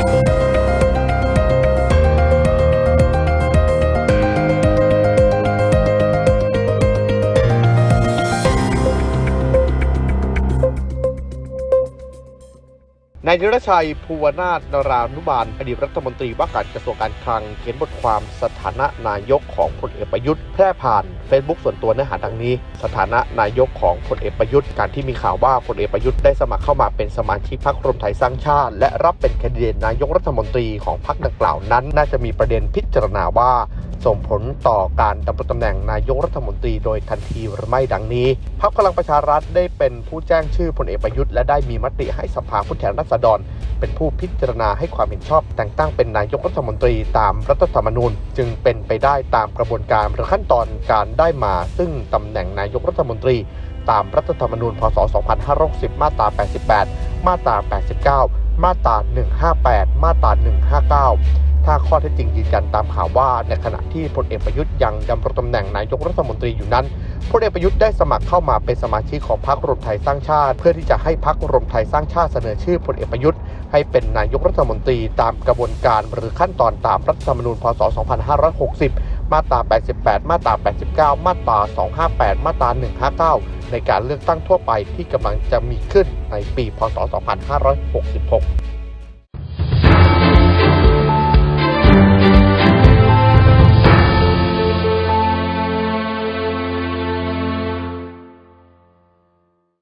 you นายนิรชัยภูวนาถนรานุบาลอดีตรัฐมนตรีว่าการกระทรวงการคลังเขียนบทความสถานะนายกของพลเอกประยุทธ์แพร่ผ่าน Facebook ส่วนตัวเนื้อหาดังนี้ สถานะนายกของพลเอกประยุทธ์การที่มีข่าวว่าพลเอกประยุทธ์ได้สมัครเข้ามาเป็นสมาชิกพรรครวมไทยสร้างชาติ และรับเป็นแคนดิเดตนายกรัฐมนตรีของพรรคดังกล่าวนั้น น่าจะมีประเด็นพิจารณาว่าส่งผลต่อการดำรงตำแหน่งนายกรัฐมนตรีโดยทันทีหรือไม่ดังนี้พรรคพลังประชารัฐได้เป็นผู้แจ้งชื่อพลเอกประยุทธ์และได้มีมติให้สภาผู้แทนราษฎร เป็นผู้พิจารณาให้ความเห็นชอบแต่งตั้งเป็นนายกรัฐมนตรีตามรัฐธรรมนูญ จึงเป็นไปได้ตามกระบวนการหรือขั้นตอนการได้มา ซึ่งตำแหน่งนายกรัฐมนตรี ตามรัฐธรรมนูญพศ 2560 มาตรา 88 มาตรา 89 มาตรา 158 มาตรา 159 ถ้าข้อเท็จจริงยืนยันตามข่าวว่า ในขณะที่พลเอกประยุทธ์ยังดำรงตำแหน่งนายกรัฐมนตรีอยู่นั้นพลเอกประยุทธ์ได้สมัครเข้ามาเป็นสมาชิกของพรรครวมไทยสร้างชาติ เพื่อที่จะให้พรรครวมไทยสร้างชาติเสนอชื่อพลเอกประยุทธ์ ให้เป็นนายกรัฐมนตรีตามกระบวนการหรือขั้นตอนตามรัฐธรรมนูญพศ 2560 มาตรา 88 มาตรา 89 มาตรา 258 มาตรา 159 ในการเลือกตั้งทั่วไปที่กำลังจะมีขึ้นในปีพศ 2566